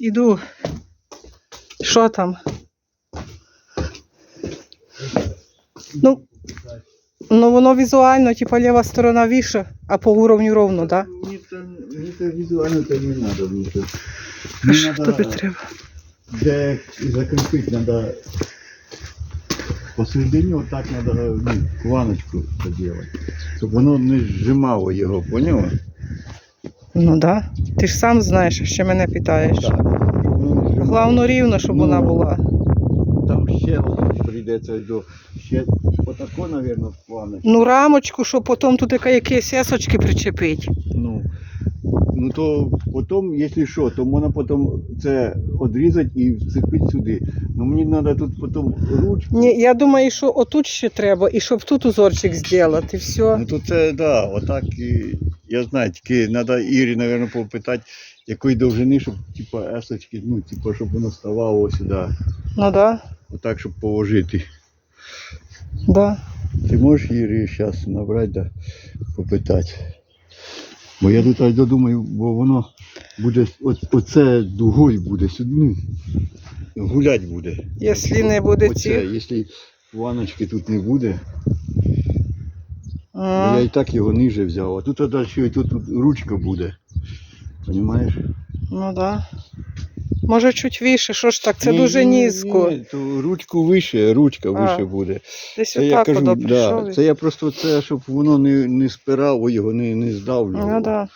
Іду. Що там? Ну, ну воно візуально, типа ліва сторона віша, а по уровню ровно, так? Да? Мне там, мне это визуально то не надо. Мне это, А що надо, тобі треба? Де закрепить надо посередині отак надо ну, планочку поделать. Щоб воно не зжимало його, поняла? Ну да. Ти ж сам знаєш, що мене питаєш. Так. Щоб воно. Головно рівно, щоб Ну, вона була. Там ще прийдеться до ще отако, мабуть, планочку. Ну, рамочку, щоб потім тут якісь есочки причепить. Ну, ну то потім, якщо що, то можна потім це відрізати і вцепити сюди. Ну мені треба тут потім ручку. Ні, я думаю, що отут ще треба, і щоб тут узорчик зробити, і все. Ну то це, да, отак і я знаю, тільки треба Ірі, мабуть, попитати, якої довжини, щоб типа есочки, ну, типа, щоб воно ставало сюди. Ну так. да, Отак, щоб положити. да. Ти можеш Ірі зараз набрати, да, попитати. Бо я тут додумаю, бо воно буде, оце дугою буде сюди. Ну, гулять буде. Якщо не буде цих. якщо ваночки тут не буде, я і так його ниже взяв, а тут далі і тут ручка буде. Понимаєш? Ну да. Може чуть вище, що ж так, це Ні, дуже ні, низько. Ні, то ручку вище, ручка А, вище буде. Десь Це я кажу, да, це я просто це, щоб воно не, не спирало його, не, не здавлювало. Ну да.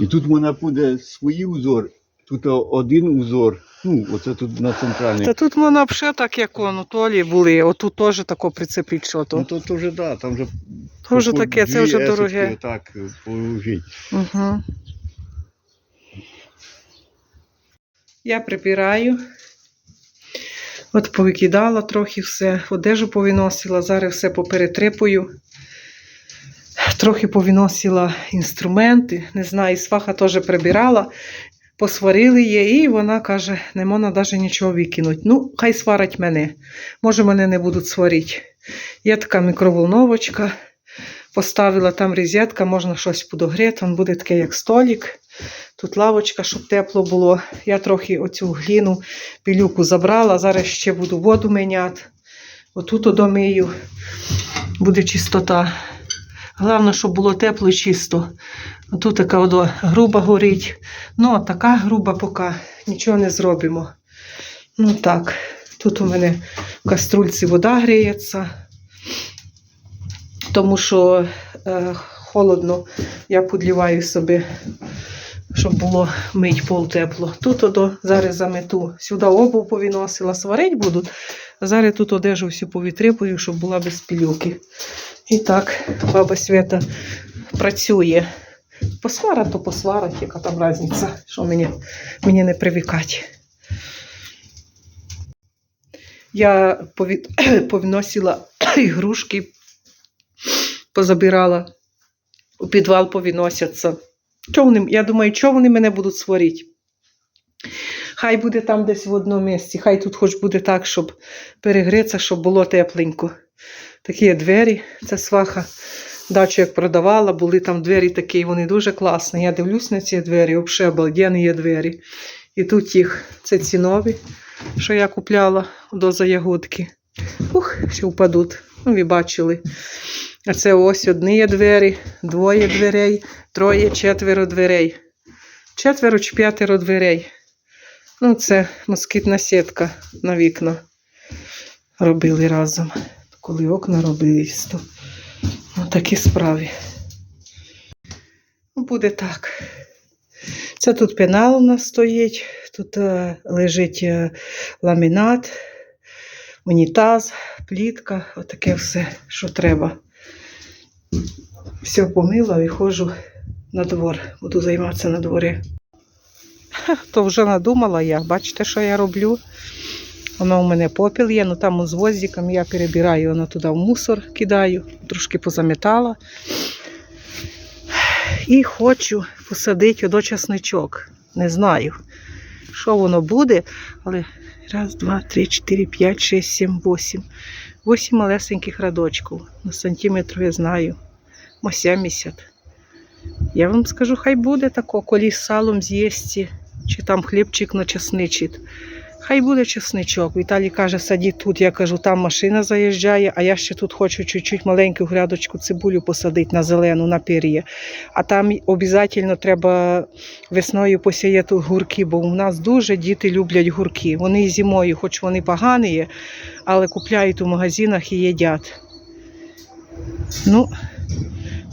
І тут в мене буде свій узор, тут один узор, ну, оце тут на центральний. Та тут воно взагалі так, як воно, толі були, отут теж тако прицепить що Ну то. то, то вже да, там вже То вже по таке, це дві вже есочки дороге. Так, положить. Угу. Я прибираю. От повикидала трохи все, одежу повиносила, зараз все поперетрипую. Трохи повиносила інструменти, не знаю, і сваха теж прибирала, посварили її, і вона каже, не можна навіть нічого викинути. Ну, хай сварить мене. Може, мене не будуть сварити. Є така мікроволновочка, поставила там розетка, можна щось подогріти, він буде таке, як столик. Тут лавочка, щоб тепло було. Я трохи оцю гліну, пілюку забрала, зараз ще буду воду міняти. Отут одомию, буде чистота. Головне, щоб було тепло і чисто. Тут така вода груба горить. Ну, а така груба поки нічого не зробимо. Ну так, тут у мене в каструльці вода гріється, тому що е, холодно, я подліваю собі, щоб було мить пол тепло. Тут одо зараз замету. Сюди обув повіносила, сварить буду. А зараз тут одежу всю повітрипую, щоб була без пілюки. І так, баба Свята працює. Посвара, то посвара, яка там різниця, що мені, мені не привикати. Я пові... повіносила ігрушки, позабирала, у підвал повіносяться. Чого вони, я думаю, чого вони мене будуть сварити? Хай буде там десь в одному місці, хай тут хоч буде так, щоб перегрітися, щоб було тепленько. Такі двері, це сваха. Дачу як продавала, були там двері такі, вони дуже класні. Я дивлюсь на ці двері, взагалі обалденні є двері. І тут їх, це ці нові, що я купляла до заягодки. Ух, ще впадуть. Ну, ви бачили. А це ось одні двері, двоє дверей, троє, четверо дверей. Четверо чи п'ятеро дверей. Ну, це москітна сітка на вікна робили разом. Коли окна робили, то ну, такі справи. Ну, буде так. Це тут пенал у нас стоїть, тут е, лежить е, ламінат, унітаз, плітка, отаке все, що треба. Все помила і ходжу на двор. Буду займатися на дворі. То вже надумала я. Бачите, що я роблю? Воно у мене попіл є, ну там з гвоздиком я перебираю, воно туди в мусор кидаю, трошки позамітала. І хочу посадити одочасничок. Не знаю, що воно буде, але раз, два, три, чотири, п'ять, шість, сім, вісім. Вісім малесеньких радочків. На сантиметр я знаю. Мо 70. Я вам скажу, хай буде тако, колі з салом з'їсти, чи там хлібчик начесничить. Хай буде чесничок. Віталій каже, садіть тут. Я кажу, там машина заїжджає, а я ще тут хочу чуть-чуть маленьку грядочку цибулю посадити на зелену, на пір'я. А там обов'язково треба весною посіяти гурки, бо у нас дуже діти люблять гурки. Вони зимою, хоч вони погані, але купляють у магазинах і їдять. Ну,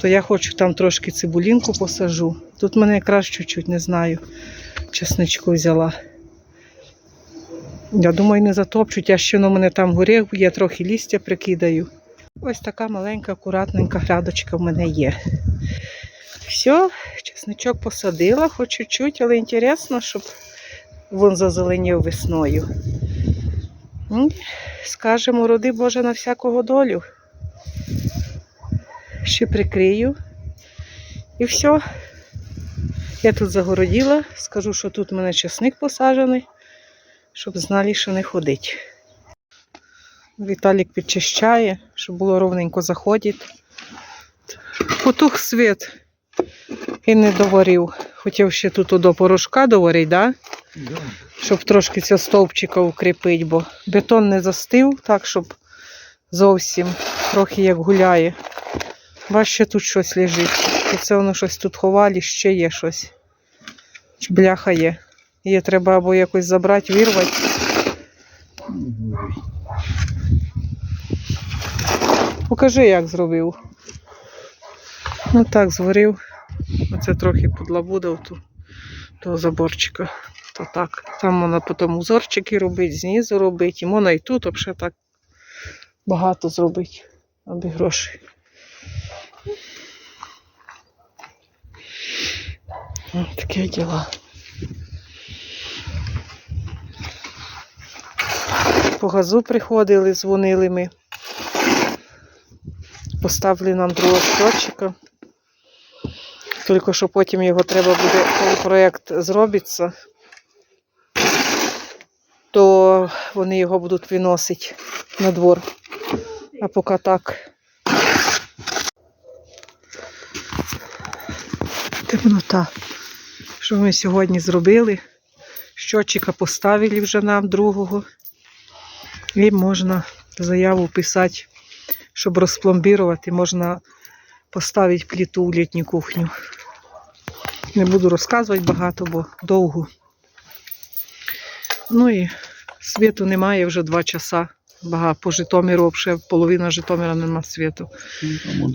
то я хочу там трошки цибулінку посажу. Тут мене якраз чуть-чуть, не знаю, чесничку взяла. Я думаю, не затопчуть, а ще на мене там горіх, я трохи лістя прикидаю. Ось така маленька, акуратненька грядочка в мене є. Все, чесничок посадила, хоч чуть-чуть, але інтересно, щоб він зазеленів весною. Ну, Скажемо, роди Боже на всякого долю. Ще прикрию. І все. Я тут загородила, скажу, що тут у мене чесник посаджений, щоб знали, що не ходить. Віталік підчищає, щоб було ровненько заходить. Потух світ і не доварив. Хотів ще тут до порошка доварити, да? Щоб трошки цього стовпчика укріпити, бо бетон не застив, так, щоб зовсім трохи як гуляє. Бач, ще тут щось лежить. Це воно щось тут ховали, ще є щось. Бляха є. Її треба або якось забрати, вирвати. Покажи, як зробив. Ну так, зварив. Оце трохи подлабудав ту, того заборчика. То так. Там можна потім узорчики робити, знизу робити. І можна і тут взагалі так багато зробити, аби грошей. Таке діла. По газу приходили, дзвонили ми. Поставили нам другого щотчика. Тільки що потім його треба буде, коли проєкт зробиться, то вони його будуть виносити на двор. А поки так. Темнота. Що ми сьогодні зробили? Щотчика поставили вже нам другого. І можна заяву писати, щоб розпломбірувати, можна поставити плиту в літню кухню. Не буду розказувати багато, бо довго. Ну і світу немає вже два часа. Багато по Житомиру, взагалі половина Житомира нема світу.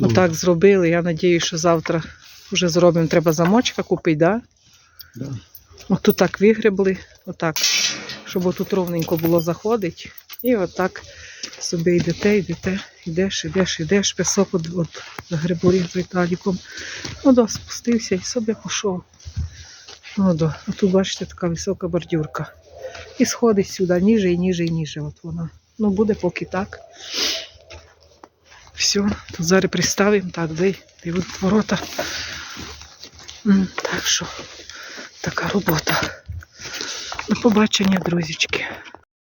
Отак зробили. Я сподіваюся, що завтра вже зробимо. Треба замочка купити, да? Да. Отут так вигребли, отак, щоб отут ровненько було заходить. І отак собі йдете, йдете, йдеш, йдеш, йдеш, пісок от, от загребли з Віталіком. Ну, да, спустився і собі пішов. Ну, да. А тут, бачите, така висока бордюрка. І сходить сюди, ніже і ніже і ніже. От вона. Ну, буде поки так. Все, тут зараз приставимо, так, де, от ворота. Так що, така робота. До побачення, друзічки.